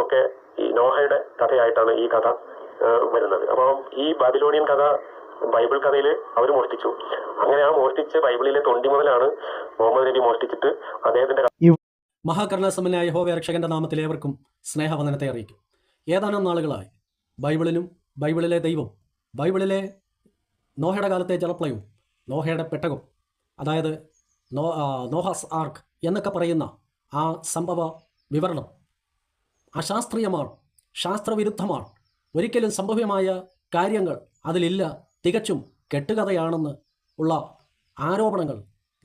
ഒക്കെ ഈ നോഹയുടെ കഥയായിട്ടാണ് ഈ കഥ വരുന്നത്. അപ്പം ഈ ബാബിലോണിയൻ കഥ ബൈബിൾ കഥയിൽ അവർ മോഷ്ടിച്ചു. അങ്ങനെ ആ മോഷ്ടിച്ച് ബൈബിളിലെ തൊണ്ടി മുതലാണ് മുഹമ്മദ് നബി മോഷ്ടിച്ചിട്ട് അദ്ദേഹത്തിന്റെ മഹാകരുണാസമനായ യഹോവ രക്ഷകന്റെ നാമത്തിൽ ഏവർക്കും സ്നേഹവന്ദനത്തെ അറിയിക്കും. ഏതാനും നാളുകളായി ബൈബിളിലും ബൈബിളിലെ ദൈവം ബൈബിളിലെ നോഹയുടെ കാലത്തെ ജലപ്ലയവും നോഹയുടെ പെട്ടകം അതായത് നോ നോഹാസ് ആർക്ക് എന്നൊക്കെ പറയുന്ന ആ സംഭവ വിവരണം അശാസ്ത്രീയമാണ് ശാസ്ത്രവിരുദ്ധമാണ്. ഒരിക്കലും സംഭവ്യമായ കാര്യങ്ങൾ അതിലില്ല. തികച്ചും കെട്ടുകഥയാണെന്ന് ഉള്ള ആരോപണങ്ങൾ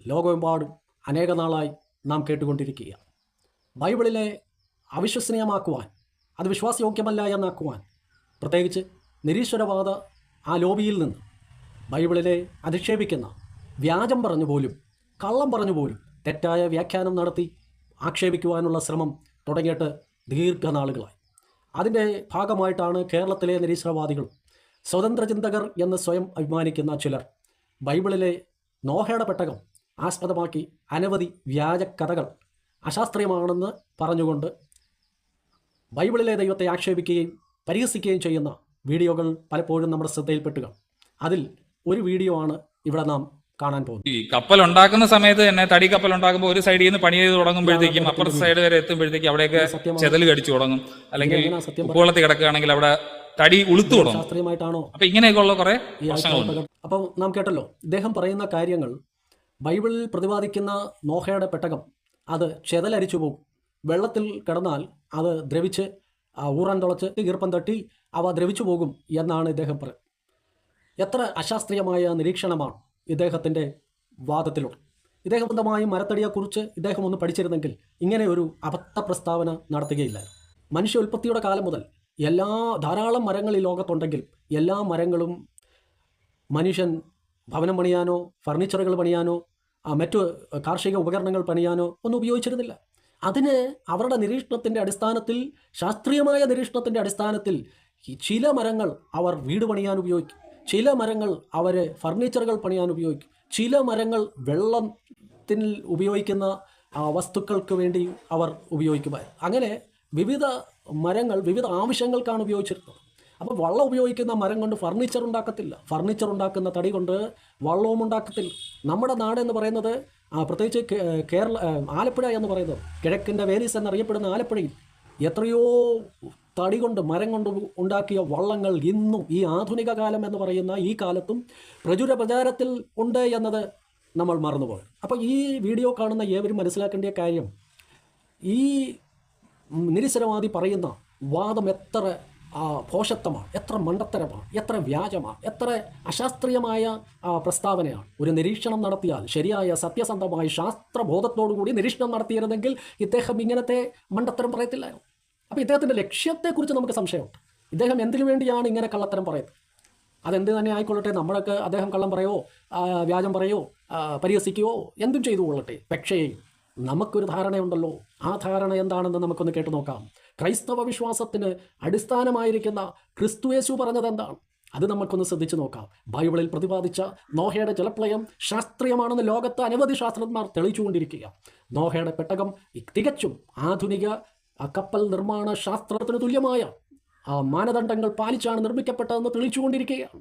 ലോകമെമ്പാടും അനേക നാളായി നാം കേട്ടുകൊണ്ടിരിക്കുക. ബൈബിളിനെ അവിശ്വസനീയമാക്കുവാൻ അത് വിശ്വാസയോഗ്യമല്ല എന്നാക്കുവാൻ പ്രത്യേകിച്ച് നിരീശ്വരവാദ ആ ലോബിയിൽ നിന്ന് ബൈബിളിനെ അധിക്ഷേപിക്കുന്ന വ്യാജം പറഞ്ഞു പോലും കള്ളം പറഞ്ഞു പോലും തെറ്റായ വ്യാഖ്യാനം നടത്തി ആക്ഷേപിക്കുവാനുള്ള ശ്രമം തുടങ്ങിയിട്ട് ദീർഘനാളുകളായി. അതിന്റെ ഭാഗമായിട്ടാണ് കേരളത്തിലെ നിരീശ്വരവാദികളും സ്വതന്ത്ര ചിന്തകർ എന്ന് സ്വയം അഭിമാനിക്കുന്ന ചിലർ ബൈബിളിലെ നോഹയുടെ പെട്ടകം ആസ്പദമാക്കി അനവധി വ്യാജ കഥകൾ അശാസ്ത്രീയമാണെന്ന് പറഞ്ഞുകൊണ്ട് ബൈബിളിലെ ദൈവത്തെ ആക്ഷേപിക്കുകയും പരിഹസിക്കുകയും ചെയ്യുന്ന വീഡിയോകൾ പലപ്പോഴും നമ്മുടെ ശ്രദ്ധയിൽപ്പെട്ടുക. അതിൽ ഒരു വീഡിയോ ആണ് ഇവിടെ നാം കാണാൻ പോകുന്നത് ഈ കപ്പൽ ഉണ്ടാക്കുന്ന സമയത്ത് തന്നെ തടി കപ്പൽ ഉണ്ടാക്കുമ്പോൾ ഒരു സൈഡിൽ നിന്ന് പണി ചെയ്ത് തുടങ്ങുമ്പോഴത്തേക്കും അപ്പർ അപ്പുറത്തെ സൈഡ് വരെ എത്തുമ്പോഴത്തേക്കും അവിടെയൊക്കെ. ചെതൽ കടിച്ചു തുടങ്ങും. അല്ലെങ്കിൽ ഉപ്പുവെള്ളത്തിൽ കിടക്കുകയാണെങ്കിൽ അവിടെ തടി ഉളുത്തു തുടങ്ങും. ശാസ്ത്രീയമായിട്ടാണോ? അപ്പൊ ഇങ്ങനെയൊക്കെയുള്ള കുറെ അപ്പൊ നാം കേട്ടല്ലോ ഇദ്ദേഹം പറയുന്ന കാര്യങ്ങൾ ബൈബിളിൽ പ്രതിപാദിക്കുന്ന നോഹയുടെ പെട്ടകം അത് ചെതലരിച്ചു പോകും. വെള്ളത്തിൽ കിടന്നാൽ അത് ദ്രവിച്ച് ഊറാൻ തുളച്ച് ഈർപ്പം തട്ടി അവ ദ്രവിച്ചു പോകും എന്നാണ് ഇദ്ദേഹം പറയുന്നത്. എത്ര അശാസ്ത്രീയമായ നിരീക്ഷണമാണ്. ഇദ്ദേഹത്തിന്റെ വാദത്തിലുണ്ട്. ഇദ്ദേഹം സ്വന്തമായും മരത്തടിയെക്കുറിച്ച് ഇദ്ദേഹം ഒന്ന് പഠിച്ചിരുന്നെങ്കിൽ ഇങ്ങനെ ഒരു അബദ്ധ പ്രസ്താവന നടത്തുകയില്ല മനുഷ്യ ഉൽപ്പത്തിയുടെ കാലം മുതൽ എല്ലാ ധാരാളം മരങ്ങൾ ഈ ലോകത്തുണ്ടെങ്കിൽ എല്ലാ മരങ്ങളും മനുഷ്യൻ ഭവനം പണിയാനോ ഫർണിച്ചറുകൾ പണിയാനോ മറ്റു കാർഷിക ഉപകരണങ്ങൾ പണിയാനോ ഒന്നും ഉപയോഗിച്ചിരുന്നില്ല. അതിന് അവരുടെ നിരീക്ഷണത്തിന്റെ അടിസ്ഥാനത്തിൽ ശാസ്ത്രീയമായ നിരീക്ഷണത്തിന്റെ അടിസ്ഥാനത്തിൽ ചില മരങ്ങൾ അവർ വീട് പണിയാൻ ഉപയോഗിക്കും. ചില മരങ്ങൾ അവർ ഫർണിച്ചറുകൾ പണിയാൻ ഉപയോഗിക്കും. ചില മരങ്ങൾ വെള്ളത്തിൽ ഉപയോഗിക്കുന്ന വസ്തുക്കൾക്ക് വേണ്ടി അവർ ഉപയോഗിക്കുമായിരുന്നു. അങ്ങനെ വിവിധ മരങ്ങൾ വിവിധ ആവശ്യങ്ങൾക്കാണ് ഉപയോഗിച്ചിരുന്നത്. അപ്പോൾ വള്ളം ഉപയോഗിക്കുന്ന മരം കൊണ്ട് ഫർണിച്ചർ ഉണ്ടാക്കത്തില്ല. ഫർണിച്ചർ ഉണ്ടാക്കുന്ന തടി കൊണ്ട് വള്ളവും ഉണ്ടാക്കത്തില്ല. നമ്മുടെ നാട് എന്ന് പറയുന്നത് പ്രത്യേകിച്ച് കേരള ആലപ്പുഴ എന്ന് പറയുന്നത് കിഴക്കിന്റെ വേരീസ് എന്നറിയപ്പെടുന്ന ആലപ്പുഴയിൽ എത്രയോ തടി കൊണ്ട് മരം കൊണ്ട് ഉണ്ടാക്കിയ വള്ളങ്ങൾ ഇന്നും ഈ ആധുനിക കാലം എന്ന് പറയുന്ന ഈ കാലത്തും പ്രചുര പ്രചാരത്തിൽ ഉണ്ട് എന്നത് നമ്മൾ മറന്നുപോയി. അപ്പോൾ ഈ വീഡിയോ കാണുന്ന ഏവരും മനസ്സിലാക്കേണ്ട കാര്യം ഈ നിരീശ്വരവാദി പറയുന്ന വാദം എത്ര ഭോഷത്വമാണ് എത്ര മണ്ടത്തരമാണ് എത്ര വ്യാജമാണ് എത്ര അശാസ്ത്രീയമായ പ്രസ്താവനയാണ് ഒരു നിരീക്ഷണം നടത്തിയാൽ ശരിയായ സത്യസന്ധമായ ശാസ്ത്രബോധത്തോടുകൂടി നിരീക്ഷണം നടത്തിയിരുന്നെങ്കിൽ ഇദ്ദേഹം ഇങ്ങനത്തെ മണ്ടത്തരം പറയത്തില്ലായിരുന്നു. അപ്പോൾ ഇദ്ദേഹത്തിന്റെ ലക്ഷ്യത്തെക്കുറിച്ച് നമുക്ക് സംശയമുണ്ട്. ഇദ്ദേഹം എന്തിനു വേണ്ടിയാണ് ഇങ്ങനെ കള്ളത്തരം പറയുന്നത്? അതെന്ത് തന്നെ ആയിക്കൊള്ളട്ടെ. നമ്മളൊക്കെ അദ്ദേഹം കള്ളം പറയോ? വ്യാജം പറയോ? പരിഹസിക്കുകയോ? എന്തും ചെയ്തു കൊള്ളട്ടെ പക്ഷേ നമുക്കൊരു ധാരണയുണ്ടല്ലോ. ആ ധാരണ എന്താണെന്ന് നമുക്കൊന്ന് കേട്ടു നോക്കാം. ക്രൈസ്തവ വിശ്വാസത്തിന് അടിസ്ഥാനമായിരിക്കുന്ന ക്രിസ്തുയേശു പറഞ്ഞത് എന്താണ്? അത് നമുക്കൊന്ന് ശ്രദ്ധിച്ചു നോക്കാം. ബൈബിളിൽ പ്രതിപാദിച്ച നോഹയുടെ ജലപ്രളയം ശാസ്ത്രീയമാണെന്ന് ലോകത്ത് അനവധി ശാസ്ത്രജ്ഞന്മാർ തെളിയിച്ചുകൊണ്ടിരിക്കുക നോഹയുടെ പെട്ടകം തികച്ചും ആധുനിക കപ്പൽ നിർമ്മാണ ശാസ്ത്രത്തിന് തുല്യമായ മാനദണ്ഡങ്ങൾ പാലിച്ചാണ് നിർമ്മിക്കപ്പെട്ടതെന്ന് തെളിയിച്ചുകൊണ്ടിരിക്കുകയാണ്.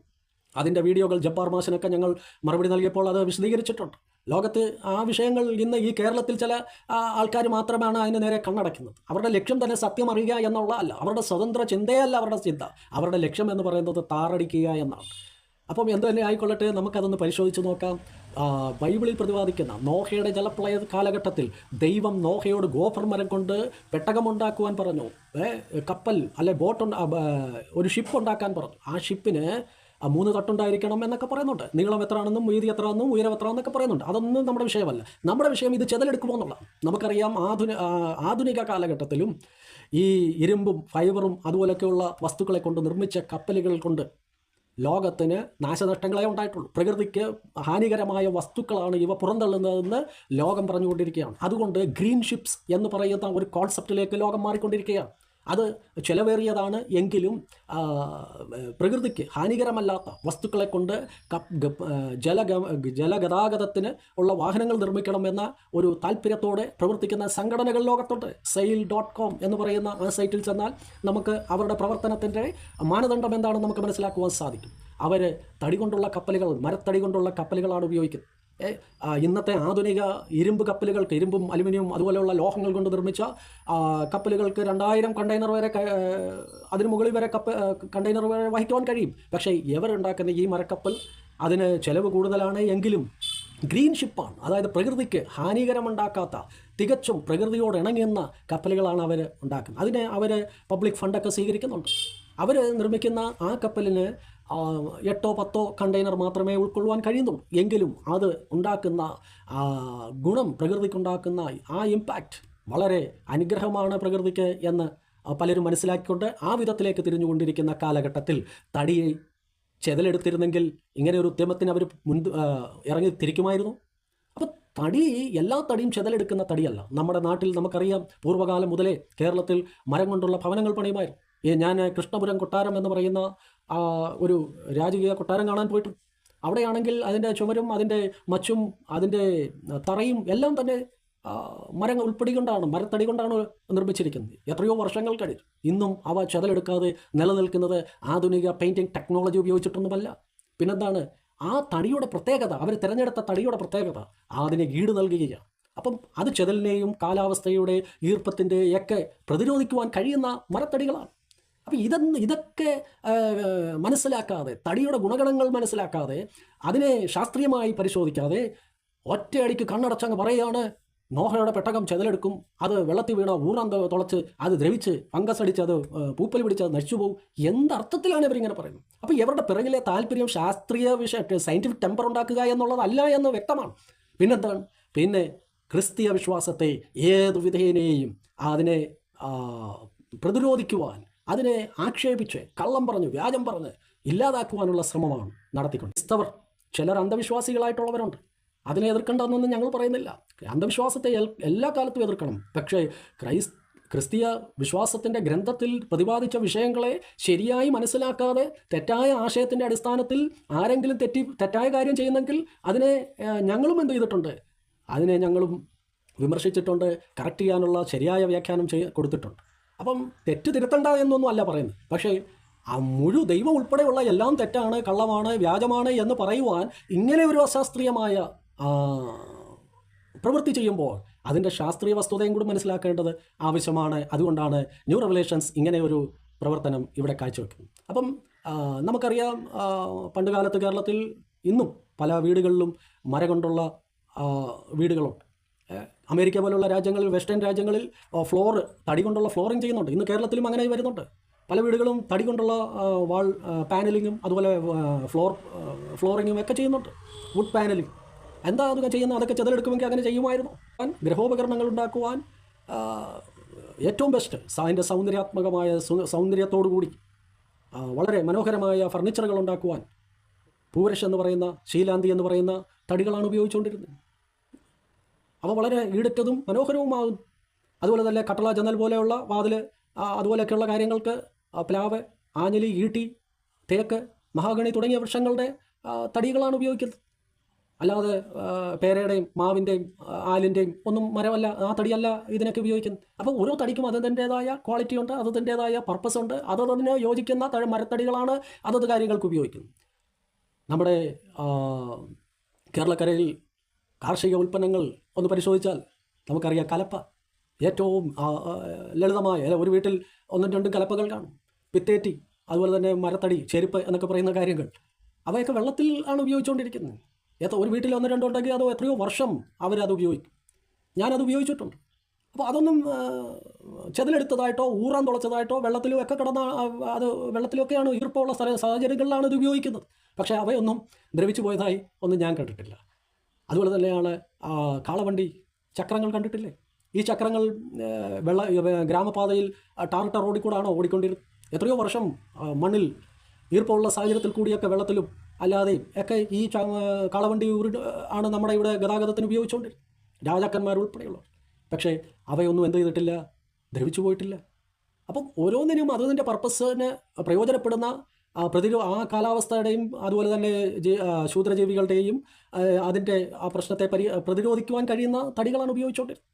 അതിന്റെ വീഡിയോകൾ ജപ്പാർ മാഷിനൊക്കെ ഞങ്ങൾ മറുപടി നൽകിയപ്പോൾ അത് വിശദീകരിച്ചിട്ടുണ്ട്. ലോകത്ത് ആ വിഷയങ്ങൾ ഇന്ന് ഈ കേരളത്തിൽ ചില ആൾക്കാർ മാത്രമാണ് അതിന് നേരെ കണ്ണടയ്ക്കുന്നത്. അവരുടെ ലക്ഷ്യം തന്നെ സത്യം അറിയുക എന്നുള്ള അല്ല. അവരുടെ സ്വതന്ത്ര ചിന്തയല്ല അവരുടെ ചിന്ത. അവരുടെ ലക്ഷ്യം എന്ന് പറയുന്നത് താറടിക്കുക എന്നാണ്. അപ്പം എന്ത് തന്നെ ആയിക്കൊള്ളട്ടെ നമുക്കതൊന്ന് പരിശോധിച്ച് നോക്കാം. ബൈബിളിൽ പ്രതിപാദിക്കുന്ന നോഹയുടെ ജലപ്രളയ കാലഘട്ടത്തിൽ ദൈവം നോഹയോട് ഗോഫർ മരം കൊണ്ട് പെട്ടകമുണ്ടാക്കുവാൻ പറഞ്ഞു. കപ്പൽ അല്ലെ ബോട്ട് ഒരു ഷിപ്പ് ഉണ്ടാക്കാൻ പറഞ്ഞു. ആ ഷിപ്പിന് ആ മൂന്ന് തട്ടുണ്ടായിരിക്കണം എന്നൊക്കെ പറയുന്നുണ്ട്. നീളം എത്രയാണെന്നും വീതി എത്രയാണെന്നും ഉയരം എത്ര എന്നൊക്കെ പറയുന്നുണ്ട്. അതൊന്നും നമ്മുടെ വിഷയമല്ല. നമ്മുടെ വിഷയം ഇത് ചെതലെടുക്കുമോ എന്നുള്ള നമുക്കറിയാം ആധുന ആധുനിക കാലഘട്ടത്തിലും ഈ ഇരുമ്പും ഫൈബറും അതുപോലൊക്കെയുള്ള വസ്തുക്കളെ കൊണ്ട് നിർമ്മിച്ച കപ്പലുകൾ കൊണ്ട് ലോകത്തിന് നാശനഷ്ടങ്ങളെ ഉണ്ടായിട്ടുള്ളൂ. പ്രകൃതിക്ക് ഹാനികരമായ വസ്തുക്കളാണ് ഇവ പുറന്തള്ളുന്നതെന്ന് ലോകം പറഞ്ഞുകൊണ്ടിരിക്കുകയാണ്. അതുകൊണ്ട് ഗ്രീൻ ഷിപ്സ് എന്ന് പറയുന്ന ഒരു കോൺസെപ്റ്റിലേക്ക് ലോകം മാറിക്കൊണ്ടിരിക്കുകയാണ്. അത് ചിലവേറിയതാണ് എങ്കിലും പ്രകൃതിക്ക് ഹാനികരമല്ലാത്ത വസ്തുക്കളെ കൊണ്ട് ജല ജലഗതാഗതത്തിന് ഉള്ള വാഹനങ്ങൾ നിർമ്മിക്കണമെന്ന ഒരു താല്പര്യത്തോടെ പ്രവർത്തിക്കുന്ന സംഘടനകൾ ലോകത്തുണ്ട്. സെയിൽ ഡോട്ട് കോം എന്ന് പറയുന്ന ആ സൈറ്റിൽ ചെന്നാൽ നമുക്ക് അവരുടെ പ്രവർത്തനത്തിന്റെ മാനദണ്ഡം എന്താണെന്ന് നമുക്ക് മനസ്സിലാക്കുവാൻ സാധിക്കും. അവർ തടി കൊണ്ടുള്ള കപ്പലുകൾ മരത്തടി കൊണ്ടുള്ള കപ്പലുകളാണ് ഉപയോഗിക്കുന്നത്. ഇന്നത്തെ ആധുനിക ഇരുമ്പ് കപ്പലുകൾക്ക് ഇരുമ്പും അലുമിനിയം അതുപോലെയുള്ള ലോഹങ്ങൾ കൊണ്ട് നിർമ്മിച്ച കപ്പലുകൾക്ക് രണ്ടായിരം കണ്ടെയ്നർ വരെ അതിന് മുകളിൽ വരെ കപ്പ കണ്ടെയ്നർ വരെ വഹിക്കുവാൻ കഴിയും. പക്ഷേ ഇവരുണ്ടാക്കുന്ന ഈ മരക്കപ്പൽ അതിന് ചിലവ് കൂടുതലാണ് എങ്കിലും ഗ്രീൻ ഷിപ്പാണ്. അതായത് പ്രകൃതിക്ക് ഹാനികരമുണ്ടാക്കാത്ത തികച്ചും പ്രകൃതിയോട് ഇണങ്ങുന്ന കപ്പലുകളാണ് അവർ ഉണ്ടാക്കുന്നത്. അതിനെ അവർ പബ്ലിക് ഫണ്ടൊക്കെ സ്വീകരിക്കുന്നുണ്ട്. അവർ നിർമ്മിക്കുന്ന ആ കപ്പലിന് എട്ടോ പത്തോ കണ്ടെയ്നർ മാത്രമേ ഉൾക്കൊള്ളുവാൻ കഴിയുന്നുള്ളൂ എങ്കിലും അത് ഉണ്ടാക്കുന്ന ഗുണം പ്രകൃതിക്കുണ്ടാക്കുന്ന ആ ഇമ്പാക്റ്റ് വളരെ അനുഗ്രഹമാണ് പ്രകൃതിക്ക് എന്ന് പലരും മനസ്സിലാക്കിക്കൊണ്ട് ആ വിധത്തിലേക്ക് തിരിഞ്ഞുകൊണ്ടിരിക്കുന്ന കാലഘട്ടത്തിൽ തടിയെ ചെതലെടുത്തിരുന്നെങ്കിൽ ഇങ്ങനെ ഒരു ഉദ്യമത്തിന് അവർ മുൻപ് ഇറങ്ങി തിരിക്കുമായിരുന്നു? അപ്പോൾ തടി എല്ലാ തടിയും ചെതലെടുക്കുന്ന തടിയല്ല. നമ്മുടെ നാട്ടിൽ നമുക്കറിയാം പൂർവകാലം മുതലേ കേരളത്തിൽ മരം കൊണ്ടുള്ള ഭവനങ്ങൾ പണിയുമായിരുന്നു. ഞാൻ കൃഷ്ണപുരം കൊട്ടാരം എന്ന് പറയുന്ന ഒരു രാജകീയ കൊട്ടാരം കാണാൻ പോയിട്ടുണ്ട് അവിടെയാണെങ്കിൽ അതിന്റെ ചുമരും അതിന്റെ മച്ചും അതിന്റെ തറയും എല്ലാം തന്നെ മരങ്ങൾ ഉൾപ്പെടി കൊണ്ടാണ് മരത്തടി കൊണ്ടാണ് നിർമ്മിച്ചിരിക്കുന്നത്. എത്രയോ വർഷങ്ങൾ കഴിഞ്ഞു. ഇന്നും അവ ചെതലെടുക്കാതെ നിലനിൽക്കുന്നത് ആധുനിക പെയിന്റിംഗ് ടെക്നോളജി ഉപയോഗിച്ചിട്ടൊന്നുമല്ല. പിന്നെന്താണ്? ആ തടിയുടെ പ്രത്യേകത അവർ തിരഞ്ഞെടുത്ത തടിയുടെ പ്രത്യേകത അതിന് ഈട് നൽകുകയാണ്. അപ്പം അത് ചെതലിനെയും കാലാവസ്ഥയുടെ ഈർപ്പത്തിന്റെ ഒക്കെ പ്രതിരോധിക്കുവാൻ കഴിയുന്ന മരത്തടികളാണ്. അപ്പം ഇതെന്ന് ഇതൊക്കെ മനസ്സിലാക്കാതെ തടിയുടെ ഗുണഗണങ്ങൾ മനസ്സിലാക്കാതെ അതിനെ ശാസ്ത്രീയമായി പരിശോധിക്കാതെ ഒറ്റയടിക്ക് കണ്ണടച്ചങ്ങ് പറയുകയാണ് നോഹയുടെ പെട്ടകം ചെതലെടുക്കും അത് വെള്ളത്തിൽ വീണ ഊറാൻ ത- തുളച്ച് അത് ദ്രവിച്ച് ഫംഗസ് അടിച്ച് അത് പൂപ്പൽ പിടിച്ച് അത് നശിച്ചു പോകും എന്തർത്ഥത്തിലാണ് ഇവരിങ്ങനെ പറയുന്നത്? അപ്പോൾ ഇവരുടെ പിറകിലെ താല്പര്യം ശാസ്ത്രീയ വിഷയ സയന്റിഫിക് ടെമ്പർ ഉണ്ടാക്കുക എന്നുള്ളതല്ല എന്ന് വ്യക്തമാണ്. പിന്നെന്താണ്? പിന്നെ ക്രിസ്തീയ വിശ്വാസത്തെ ഏതു വിധേനയെയും അതിനെ പ്രതിരോധിക്കുവാൻ അതിനെ ആക്ഷേപിച്ച് കള്ളം പറഞ്ഞു വ്യാജം പറഞ്ഞ് ഇല്ലാതാക്കുവാനുള്ള ശ്രമമാണ് നടത്തിക്കൊണ്ട് ക്രിസ്തവർ ചിലർ അന്ധവിശ്വാസികളായിട്ടുള്ളവരുണ്ട്. അതിനെ എതിർക്കേണ്ടതെന്നൊന്നും ഞങ്ങൾ പറയുന്നില്ല. അന്ധവിശ്വാസത്തെ എല്ലാ കാലത്തും എതിർക്കണം. പക്ഷേ ക്രൈസ് ക്രിസ്തീയ വിശ്വാസത്തിന്റെ ഗ്രന്ഥത്തിൽ പ്രതിപാദിച്ച വിഷയങ്ങളെ ശരിയായി മനസ്സിലാക്കാതെ തെറ്റായ ആശയത്തിന്റെ അടിസ്ഥാനത്തിൽ ആരെങ്കിലും തെറ്റി തെറ്റായ കാര്യം ചെയ്യുന്നെങ്കിൽ അതിനെ ഞങ്ങളും എന്ത് ചെയ്തിട്ടുണ്ട്? അതിനെ ഞങ്ങളും വിമർശിച്ചിട്ടുണ്ട് കറക്റ്റ് ചെയ്യാനുള്ള ശരിയായ വ്യാഖ്യാനം ചെയ്ത് കൊടുത്തിട്ടുണ്ട്. അപ്പം തെറ്റ് തിരുത്തണ്ട എന്നൊന്നും അല്ല പറയുന്നത്. പക്ഷേ ആ മുഴു ദൈവം ഉൾപ്പെടെയുള്ള എല്ലാം തെറ്റാണ് കള്ളമാണ് വ്യാജമാണ് എന്ന് പറയുവാൻ ഇങ്ങനെ ഒരു അശാസ്ത്രീയമായ പ്രവൃത്തി ചെയ്യുമ്പോൾ അതിന്റെ ശാസ്ത്രീയ വസ്തുതയും കൂടി മനസ്സിലാക്കേണ്ടത് ആവശ്യമാണ്. അതുകൊണ്ടാണ് ന്യൂ റെവലേഷൻസ് ഇങ്ങനെ ഒരു പ്രവർത്തനം ഇവിടെ കാഴ്ചവെക്കുന്നത്. അപ്പം നമുക്കറിയാം പണ്ടുകാലത്ത് കേരളത്തിൽ ഇന്നും പല വീടുകളിലും മര കൊണ്ടുള്ള വീടുകളുണ്ട്. അമേരിക്ക പോലുള്ള രാജ്യങ്ങളിൽ വെസ്റ്റേൺ രാജ്യങ്ങളിൽ ഫ്ലോർ തടി കൊണ്ടുള്ള ഫ്ലോറിങ് ചെയ്യുന്നുണ്ട്. ഇന്ന് കേരളത്തിലും അങ്ങനെ വരുന്നുണ്ട്. പല വീടുകളും തടി കൊണ്ടുള്ള വാൾ പാനലിങ്ങും അതുപോലെ ഫ്ലോർ ഫ്ലോറിങ്ങും ഒക്കെ ചെയ്യുന്നുണ്ട്. Wood panelling. എന്താ അതൊക്കെ ചെയ്യുന്നത്? അതൊക്കെ ചെതലെടുക്കുമെങ്കിൽ അങ്ങനെ ചെയ്യുമായിരുന്നു. ഗ്രഹോപകരണങ്ങൾ ഉണ്ടാക്കുവാൻ ഏറ്റവും ബെസ്റ്റ് അതിന്റെ സൗന്ദര്യാത്മകമായ സൗന്ദര്യത്തോടു കൂടി വളരെ മനോഹരമായ ഫർണിച്ചറുകൾ ഉണ്ടാക്കുവാൻ പൂരഷ് എന്ന് പറയുന്ന ശീലാന്തി എന്ന് പറയുന്ന തടികളാണ് ഉപയോഗിച്ചുകൊണ്ടിരുന്നത്. അവ വളരെ ഈടറ്റതും മനോഹരവുമാകും. അതുപോലെ തന്നെ കട്ടള ജനൽ പോലെയുള്ള വാതിൽ അതുപോലെയൊക്കെയുള്ള കാര്യങ്ങൾക്ക് പ്ലാവ് ആഞ്ഞലി ഈട്ടി തേക്ക് മഹാഗണി തുടങ്ങിയ വൃക്ഷങ്ങളുടെ തടികളാണ് ഉപയോഗിക്കുന്നത്. അല്ലാതെ പേരയുടെയും മാവിന്റെയും ആലിന്റെയും ഒന്നും മരമല്ല ആ തടിയല്ല ഇതിനൊക്കെ ഉപയോഗിക്കുന്നത്. അപ്പോൾ ഓരോ തടിക്കും അതിന്റേതായ ക്വാളിറ്റി ഉണ്ട് അതിന്റേതായ പർപ്പസ് ഉണ്ട്. അതതിന് യോജിക്കുന്ന തഴ- മരത്തടികളാണ് അതത് കാര്യങ്ങൾക്ക് ഉപയോഗിക്കുന്നത്. നമ്മുടെ കേരളക്കരയിൽ കാർഷിക ഉൽപ്പന്നങ്ങൾ ഒന്ന് പരിശോധിച്ചാൽ നമുക്കറിയാം കലപ്പ ഏറ്റവും ലളിതമായ ഒരു വീട്ടിൽ ഒന്നും രണ്ടും കലപ്പകൾ കാണും. പിത്തേറ്റി അതുപോലെ തന്നെ മരത്തടി ചെരുപ്പ് എന്നൊക്കെ പറയുന്ന കാര്യങ്ങൾ. അവയൊക്കെ വെള്ളത്തിൽ ആണ് ഉപയോഗിച്ചുകൊണ്ടിരിക്കുന്നത്. എത്ര ഒരു വീട്ടിൽ ഒന്ന് രണ്ടോ ഉണ്ടെങ്കിൽ അതോ എത്രയോ വർഷം അവരത് ഉപയോഗിക്കും. ഞാനത് ഉപയോഗിച്ചിട്ടുണ്ട്. അപ്പോൾ അതൊന്നും ചെതലെടുത്തതായിട്ടോ ഊറാൻ തുളച്ചതായിട്ടോ വെള്ളത്തിലും ഒക്കെ കിടന്ന അത് വെള്ളത്തിലൊക്കെയാണ് ഈർപ്പമുള്ള സ്ഥല സാഹചര്യങ്ങളിലാണ് ഇത് ഉപയോഗിക്കുന്നത്. പക്ഷേ അവയൊന്നും ദ്രവിച്ചു പോയതായി ഒന്നും ഞാൻ കണ്ടിട്ടില്ല. അതുപോലെ തന്നെയാണ് കാളവണ്ടി ചക്രങ്ങൾ കണ്ടിട്ടില്ലേ? ഈ ചക്രങ്ങൾ വെള്ള ഗ്രാമപാതയിൽ ടാറിട്ട റോഡിൽ കൂടാണോ ഓടിക്കൊണ്ടിരുന്നത്? എത്രയോ വർഷം മണ്ണിൽ ഈർപ്പമുള്ള സാഹചര്യത്തിൽ കൂടിയൊക്കെ വെള്ളത്തിലും അല്ലാതെയും ഒക്കെ ഈ കാളവണ്ടി ആണ് നമ്മുടെ ഇവിടെ ഗതാഗതത്തിന് ഉപയോഗിച്ചുകൊണ്ടിരുന്നത്. രാജാക്കന്മാർ ഉൾപ്പെടെയുള്ളവർ. പക്ഷേ അവയൊന്നും എന്ത് ചെയ്തിട്ടില്ല? ദ്രവിച്ചു പോയിട്ടില്ല. അപ്പം ഓരോന്നിനും അതിന്റെ പർപ്പസിന് പ്രയോജനപ്പെടുന്ന പ്രതിരോ ആ കാലാവസ്ഥയുടെയും അതുപോലെ തന്നെ ശൂദ്രജീവികളുടെയും അതിന്റെ ആ പ്രശ്നത്തെ പരി പ്രതിരോധിക്കുവാൻ കഴിയുന്ന തടികളാണ് ഉപയോഗിച്ചുകൊണ്ടിരുന്നത്.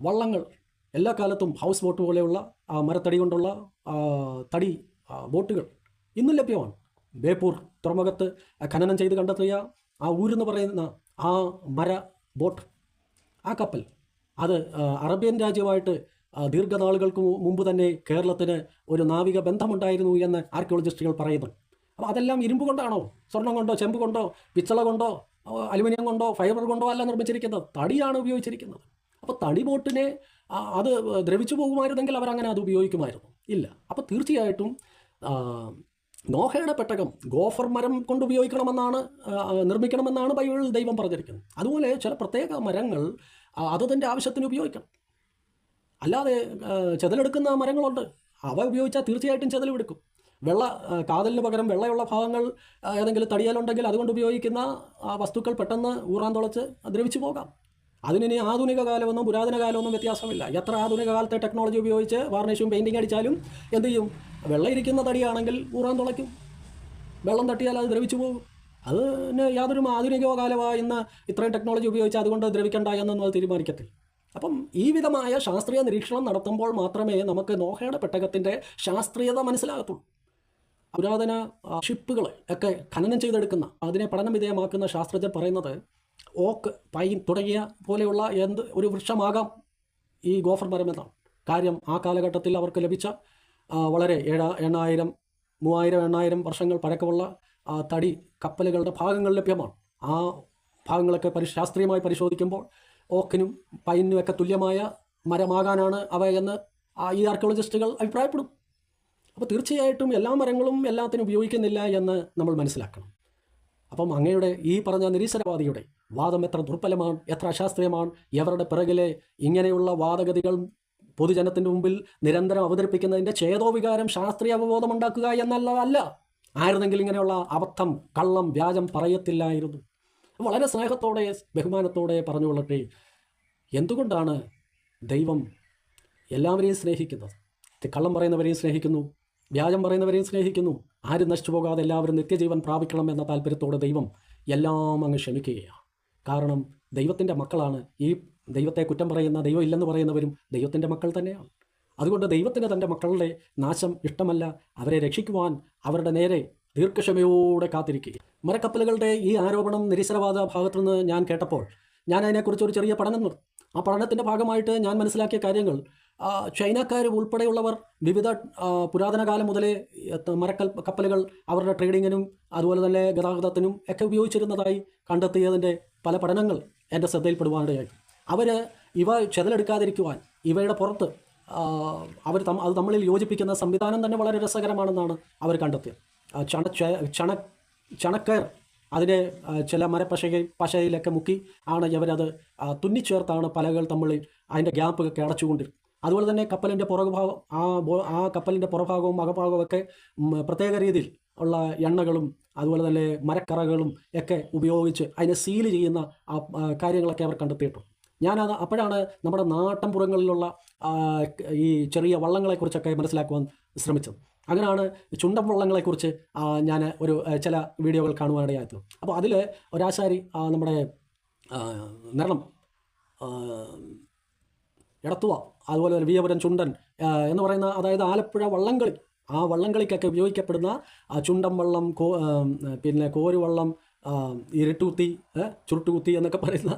വള്ളങ്ങൾ എല്ലാ കാലത്തും ഹൗസ് ബോട്ട് പോലെയുള്ള മരത്തടി കൊണ്ടുള്ള തടി ബോട്ടുകൾ ഇന്നും ലഭ്യമാണ്. ബേപ്പൂർ തുറമുഖത്ത് ഖനനം ചെയ്ത് കണ്ടെത്തിയ ആ ഊരെന്ന് പറയുന്ന ആ മര ബോട്ട് ആ കപ്പൽ അത് അറേബ്യൻ രാജ്യമായിട്ട് ദീർഘനാളുകൾക്ക് മുമ്പ് തന്നെ കേരളത്തിന് ഒരു നാവിക ബന്ധമുണ്ടായിരുന്നു എന്ന് ആർക്കിയോളജിസ്റ്റുകൾ പറയുന്നു. അപ്പോൾ അതെല്ലാം ഇരുമ്പ് കൊണ്ടാണോ? സ്വർണം കൊണ്ടോ ചെമ്പ് കൊണ്ടോ പിച്ചള കൊണ്ടോ അലുമിനിയം കൊണ്ടോ ഫൈബർ കൊണ്ടോ അല്ല നിർമ്മിച്ചിരിക്കുന്നത്? തടിയാണ് ഉപയോഗിച്ചിരിക്കുന്നത്. അപ്പോൾ തടി ബോട്ടിനെ അത് ദ്രവിച്ചു പോകുമായിരുന്നെങ്കിൽ അവരങ്ങനെ അത് ഉപയോഗിക്കുമായിരുന്നു. ഇല്ല. അപ്പോൾ തീർച്ചയായിട്ടും നോഹയുടെ പെട്ടകം ഗോഫർ മരം കൊണ്ട് ഉപയോഗിക്കണമെന്നാണ് നിർമ്മിക്കണമെന്നാണ് ബൈബിളിൽ ദൈവം പറഞ്ഞിരിക്കുന്നത്. അതുപോലെ ചില പ്രത്യേക മരങ്ങൾ അതതിന്റെ ആവശ്യത്തിന് ഉപയോഗിക്കണം. അല്ലാതെ ചെതലെടുക്കുന്ന മരങ്ങളുണ്ട്. അവ ഉപയോഗിച്ചാൽ തീർച്ചയായിട്ടും ചെതലെടുക്കും. വെള്ള കാതലിന് പകരം വെള്ളയുള്ള ഭാഗങ്ങൾ ഏതെങ്കിലും തടിയാലുണ്ടെങ്കിൽ അതുകൊണ്ട് ഉപയോഗിക്കുന്ന ആ വസ്തുക്കൾ പെട്ടെന്ന് ഊറാൻ തുളച്ച് ദ്രവിച്ചു പോകാം. അതിനി ആധുനിക കാലമൊന്നും പുരാതന കാലമൊന്നും വ്യത്യാസമില്ല. എത്ര ആധുനിക കാലത്തെ ടെക്നോളജി ഉപയോഗിച്ച് വാർണിഷും പെയിന്റിങ് അടിച്ചാലും എന്ത് ചെയ്യും? വെള്ളം ഇരിക്കുന്ന തടിയാണെങ്കിൽ ഊറാൻ തുളയ്ക്കും. വെള്ളം തട്ടിയാൽ അത് ദ്രവിച്ചു പോകും. അതിന് യാതൊരു ആധുനിക കാലമായി ഇന്ന് ഇത്രയും ടെക്നോളജി ഉപയോഗിച്ച് അതുകൊണ്ട് ദ്രവിക്കണ്ട എന്നൊന്നും അത് തീരുമാനിക്കത്തില്ല. അപ്പം ഈ വിധമായ ശാസ്ത്രീയ നിരീക്ഷണം നടത്തുമ്പോൾ മാത്രമേ നമുക്ക് നോഹയുടെ പെട്ടകത്തിന്റെ ശാസ്ത്രീയത മനസ്സിലാകത്തുള്ളൂ. പുരാതന ഷിപ്പുകൾ ഒക്കെ ഖനനം ചെയ്തെടുക്കുന്ന അതിനെ പഠനം വിധേയമാക്കുന്ന ശാസ്ത്രജ്ഞർ പറയുന്നത് ഓക്ക് പൈൻ തുടങ്ങിയ പോലെയുള്ള എന്ത് ഒരു വൃക്ഷമാകാം ഈ ഗോഫർ മരം എന്നാണ്. കാര്യം ആ കാലഘട്ടത്തിൽ അവർക്ക് ലഭിച്ച വളരെ ഏഴ എണ്ണായിരം മൂവായിരം എണ്ണായിരം വർഷങ്ങൾ പഴക്കമുള്ള തടി കപ്പലുകളുടെ ഭാഗങ്ങൾ ലഭ്യമാണ്. ആ ഭാഗങ്ങളൊക്കെ പരി ശാസ്ത്രീയമായി പരിശോധിക്കുമ്പോൾ ഓക്കിനും പൈനും ഒക്കെ തുല്യമായ മരമാകാനാണ് അവ എന്ന് ഈ ആർക്കിയോളജിസ്റ്റുകൾ അഭിപ്രായപ്പെടും. അപ്പോൾ തീർച്ചയായിട്ടും എല്ലാ മരങ്ങളും എല്ലാത്തിനും ഉപയോഗിക്കുന്നില്ല എന്ന് നമ്മൾ മനസ്സിലാക്കണം. അപ്പം അങ്ങയുടെ ഈ പറഞ്ഞ നിരീശ്വരവാദിയുടെ വാദം എത്ര ദുർബലമാണ് എത്ര അശാസ്ത്രീയമാണ് എവരുടെ പിറകിലെ ഇങ്ങനെയുള്ള വാദഗതികൾ പൊതുജനത്തിന്റെ മുമ്പിൽ നിരന്തരം അവതരിപ്പിക്കുന്നതിന്റെ ചേതോവികാരം ശാസ്ത്രീയ അവബോധമുണ്ടാക്കുക എന്നുള്ളതല്ല ആയിരുന്നെങ്കിൽ ഇങ്ങനെയുള്ള അബദ്ധം കള്ളം വ്യാജം പറയത്തില്ലായിരുന്നു. വളരെ സ്നേഹത്തോടെ ബഹുമാനത്തോടെ പറഞ്ഞുകൊള്ളട്ടെ എന്തുകൊണ്ടാണ് ദൈവം എല്ലാവരെയും സ്നേഹിക്കുന്നത്? കള്ളം പറയുന്നവരെയും സ്നേഹിക്കുന്നു വ്യാജം പറയുന്നവരെയും സ്നേഹിക്കുന്നു. ആരും നശിച്ചു പോകാതെ എല്ലാവരും നിത്യജീവൻ പ്രാപിക്കണം എന്ന താല്പര്യത്തോടെ ദൈവം എല്ലാം അങ്ങ് ക്ഷമിക്കുകയാണ്. കാരണം ദൈവത്തിന്റെ മക്കളാണ്. ഈ ദൈവത്തെ കുറ്റം പറയുന്ന ദൈവം ഇല്ലെന്ന് പറയുന്നവരും ദൈവത്തിന്റെ മക്കൾ തന്നെയാണ്. അതുകൊണ്ട് ദൈവത്തിന് തന്റെ മക്കളുടെ നാശം ഇഷ്ടമല്ല. അവരെ രക്ഷിക്കുവാൻ അവരുടെ നേരെ ദീർഘക്ഷമയോടെ കാത്തിരിക്കുക. മരക്കപ്പലുകളുടെ ഈ ആരോപണം നിരീശ്വരവാദ ഭാഗത്തുനിന്ന് ഞാൻ കേട്ടപ്പോൾ ഞാൻ അതിനെക്കുറിച്ച് ഒരു ചെറിയ പഠനം നടത്തി. ആ പഠനത്തിന്റെ ഭാഗമായിട്ട് ഞാൻ മനസ്സിലാക്കിയ കാര്യങ്ങൾ ചൈനക്കാർ ഉൾപ്പെടെയുള്ളവർ വിവിധ പുരാതന കാലം മുതലേ മരക്കൽ കപ്പലുകൾ അവരുടെ ട്രേഡിങ്ങിനും അതുപോലെ തന്നെ ഗതാഗതത്തിനും ഒക്കെ ഉപയോഗിച്ചിരുന്നതായി കണ്ടെത്തിയതിന്റെ പല പഠനങ്ങൾ എന്റെ ശ്രദ്ധയിൽപ്പെടുവാനിടയായി. അവർ ഇവ ചെതലെടുക്കാതിരിക്കുവാൻ ഇവയുടെ പുറത്ത് അവർ അത് തമ്മിൽ യോജിപ്പിക്കുന്ന സംവിധാനം തന്നെ വളരെ രസകരമാണെന്നാണ് അവർ കണ്ടെത്തിയത്. ചണ ചണ ചണക്കയർ അതിനെ ചില മരപ്പശയിൽ പശയിലൊക്കെ മുക്കി ആണ് ഇവരത് തുന്നി തുന്നിച്ചേർത്താണ് പലകൾ തമ്മിൽ അതിന്റെ ഗ്യാപ്പൊക്കെ അടച്ചുകൊണ്ടിരുന്നത്. അതുപോലെ തന്നെ കപ്പലിന്റെ പുറകുഭാഗം ആ ആ കപ്പലിന്റെ പുറഭാഗവും അകഭാഗവും ഒക്കെ പ്രത്യേക രീതിയിൽ ഉള്ള എണ്ണകളും അതുപോലെ തന്നെ മരക്കറകളും ഒക്കെ ഉപയോഗിച്ച് അതിനെ സീൽ ചെയ്യുന്ന ആ കാര്യങ്ങളൊക്കെ അവർ കണ്ടെത്തിയിട്ടുണ്ട്. ഞാനത് അപ്പോഴാണ് നമ്മുടെ നാട്ടിൻപുറങ്ങളിലുള്ള ആ, ഈ ചെറിയ വള്ളങ്ങളെക്കുറിച്ചൊക്കെ മനസ്സിലാക്കുവാൻ ശ്രമിച്ചത്. അങ്ങനെയാണ് ചുണ്ടൻ വള്ളങ്ങളെക്കുറിച്ച് ഞാൻ ഒരു ചില വീഡിയോകൾ കാണുവാനിടയായത്. അപ്പോൾ അതിൽ ഒരാശാരി നമ്മുടെ നിരണം എടത്തുവ അതുപോലെ തന്നെ വീയപുരം ചുണ്ടൻ എന്ന് പറയുന്ന അതായത് ആലപ്പുഴ വള്ളംകളി ആ വള്ളംകളിക്കൊക്കെ ഉപയോഗിക്കപ്പെടുന്ന ചുണ്ടൻ വള്ളം കോ പിന്നെ കോരുവള്ളം ഇരുട്ടുകുത്തി ചുരുട്ടുകുത്തി എന്നൊക്കെ പറയുന്ന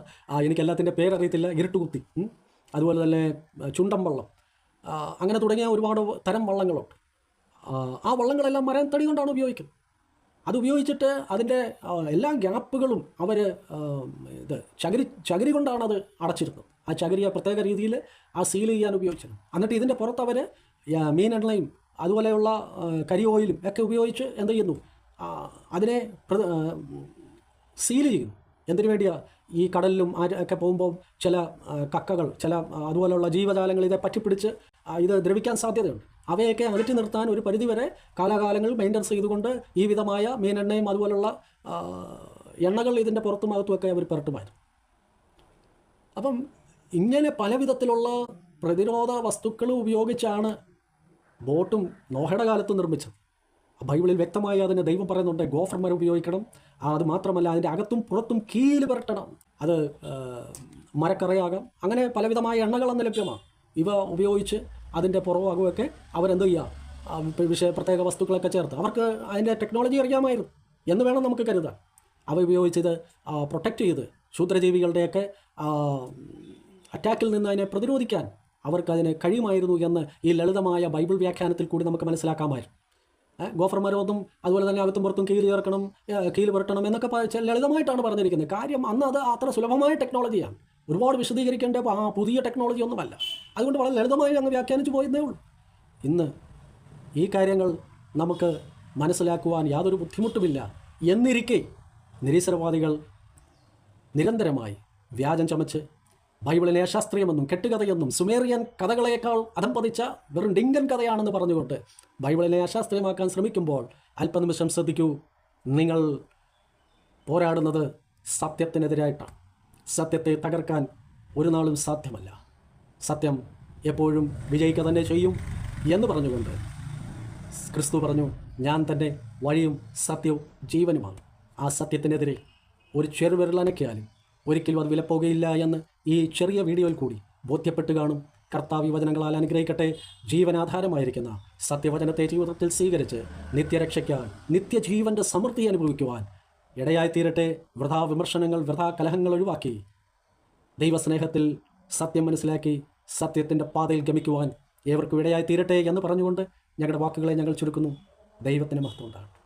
എനിക്ക് എല്ലാത്തിന്റെ പേരറിയത്തില്ല ഇരുട്ടുകുത്തി അതുപോലെ തന്നെ ചുണ്ടൻ വള്ളം അങ്ങനെ തുടങ്ങിയ ഒരുപാട് തരം വള്ളങ്ങളുണ്ട്. ആ, വള്ളങ്ങളെല്ലാം മരം തടി കൊണ്ടാണ് ഉപയോഗിക്കുന്നത്. അത് ഉപയോഗിച്ചിട്ട് അതിന്റെ എല്ലാ ഗ്യാപ്പുകളും അവർ ഇത് ചകിരി ചകിരി കൊണ്ടാണ് അത് അടച്ചിരുന്നത്. ആ ചകിരിയെ പ്രത്യേക രീതിയിൽ ആ സീൽ ചെയ്യാൻ ഉപയോഗിച്ചിരുന്നു എന്നിട്ട് ഇതിന്റെ പുറത്ത് അവർ മീൻ എണ്ണയും അതുപോലെയുള്ള കരി ഓയിലും ഒക്കെ ഉപയോഗിച്ച് എന്ത് ചെയ്യുന്നു? അതിനെ സീൽ ചെയ്യുന്നു. എന്തിനു വേണ്ടിയാണ് ഈ കടലിലും ഒക്കെ പോകുമ്പോൾ ചില കക്കകൾ ചില അതുപോലെയുള്ള ജീവജാലങ്ങൾ ഇതെ പറ്റിപ്പിടിച്ച് ഇത് ദ്രവിക്കാൻ സാധ്യതയുണ്ട്. അവയൊക്കെ അകറ്റി നിർത്താൻ ഒരു പരിധിവരെ കാലാകാലങ്ങൾ മെയിന്റനൻസ് ചെയ്തുകൊണ്ട് ഈ വിധമായ മീനെണ്ണയും അതുപോലുള്ള എണ്ണകൾ ഇതിന്റെ പുറത്തും അകത്തുമൊക്കെ അവർ പുരട്ടുമായിരുന്നു. അപ്പം ഇങ്ങനെ പല വിധത്തിലുള്ള പ്രതിരോധ വസ്തുക്കൾ ഉപയോഗിച്ചാണ് ബോട്ടും നോഹയുടെ കാലത്ത് നിർമ്മിച്ചത്. ബൈബിളിൽ വ്യക്തമായി അതിന് ദൈവം പറയുന്നുണ്ട് ഗോഫർ മരം ഉപയോഗിക്കണം. അത് മാത്രമല്ല അതിന്റെ അകത്തും പുറത്തും കീൽ പുരട്ടണം. അത് മരക്കറയാകാം. അങ്ങനെ പലവിധമായ എണ്ണകൾ ലഭ്യമാണ് ഇവ ഉപയോഗിച്ച് അതിന്റെ പുറവാകുമൊക്കെ അവരെന്ത് ചെയ്യുക വിഷയ പ്രത്യേക വസ്തുക്കളൊക്കെ ചേർത്ത്. അവർക്ക് അതിന്റെ ടെക്നോളജി അറിയാമായിരുന്നു. എന്ന് വേണം നമുക്ക് കരുതാൻ. അവ ഉപയോഗിച്ചത് പ്രൊട്ടക്റ്റ് ചെയ്ത് ക്ഷുദ്രജീവികളുടെയൊക്കെ അറ്റാക്കിൽ നിന്ന് അതിനെ പ്രതിരോധിക്കാൻ അവർക്ക് അതിന് കഴിയുമായിരുന്നു എന്ന് ഈ ലളിതമായ ബൈബിൾ വ്യാഖ്യാനത്തിൽ കൂടി നമുക്ക് മനസ്സിലാക്കാമായിരുന്നു. ഗോഫർമാരോതും അതുപോലെ തന്നെ അകത്തും പുറത്തും കീൽ ചേർക്കണം കീൽ പുരട്ടണം എന്നൊക്കെ ലളിതമായിട്ടാണ് പറഞ്ഞിരിക്കുന്നത്. കാര്യം അന്ന് അത് അത്ര സുലഭമായ ടെക്നോളജിയാണ് ഒരുപാട് വിശദീകരിക്കേണ്ട ആ പുതിയ ടെക്നോളജി ഒന്നുമല്ല. അതുകൊണ്ട് വളരെ ലളിതമായി അങ്ങ് വ്യാഖ്യാനിച്ചു പോയതേ ഉള്ളൂ. ഇന്ന് ഈ കാര്യങ്ങൾ നമുക്ക് മനസ്സിലാക്കുവാൻ യാതൊരു ബുദ്ധിമുട്ടുമില്ല എന്നിരിക്കെ നിരീശ്വരവാദികൾ നിരന്തരമായി വ്യാജം ചമച്ച് ബൈബിളിനെ അശാസ്ത്രീയമെന്നും കെട്ടുകഥയെന്നും സുമേറിയൻ കഥകളേക്കാൾ അധംപതിച്ച വെറും ഡിങ്കൻ കഥയാണെന്ന് പറഞ്ഞുകൊണ്ട് ബൈബിളിനെ അശാസ്ത്രീയമാക്കാൻ ശ്രമിക്കുമ്പോൾ അല്പനിമിഷം ശ്രദ്ധിക്കൂ. നിങ്ങൾ പോരാടുന്നത് സത്യത്തിനെതിരായിട്ടാണ്. സത്യത്തെ തകർക്കാൻ ഒരു നാളും സാധ്യമല്ല. സത്യം എപ്പോഴും വിജയിക്കുക തന്നെ ചെയ്യും എന്ന് പറഞ്ഞുകൊണ്ട് ക്രിസ്തു പറഞ്ഞു ഞാൻ തന്നെ വഴിയും സത്യവും ജീവനുമാണ്. ആ സത്യത്തിനെതിരെ ഒരു ചെറുവിരലനക്കിയാലും ഒരിക്കലും അത് വിലപ്പോകുകയില്ല എന്ന് ഈ ചെറിയ വീഡിയോയിൽ കൂടി ബോധ്യപ്പെട്ട് കാണും. കർത്താവ് വചനങ്ങളാൽ അനുഗ്രഹിക്കട്ടെ. ജീവനാധാരമായിരിക്കുന്ന സത്യവചനത്തെ ജീവിതത്തിൽ സ്വീകരിച്ച് നിത്യരക്ഷയ്ക്കാൻ നിത്യജീവന്റെ സമൃദ്ധി അനുഭവിക്കുവാൻ ഇടയായിത്തീരട്ടെ. വൃഥാ വിമർശനങ്ങൾ വൃഥാ കലഹങ്ങൾ ഒഴിവാക്കി. ദൈവസ്നേഹത്തിൽ സത്യം മനസ്സിലാക്കി സത്യത്തിന്റെ പാതയിൽ ഗമിക്കുവാൻ ഏവർക്കും ഇടയായിത്തീരട്ടെ എന്ന് പറഞ്ഞുകൊണ്ട് ഞങ്ങളുടെ വാക്കുകളെ ഞങ്ങൾ ചുരുക്കുന്നു. ദൈവത്തിന് മഹത്വം ഉണ്ടാകട്ടെ.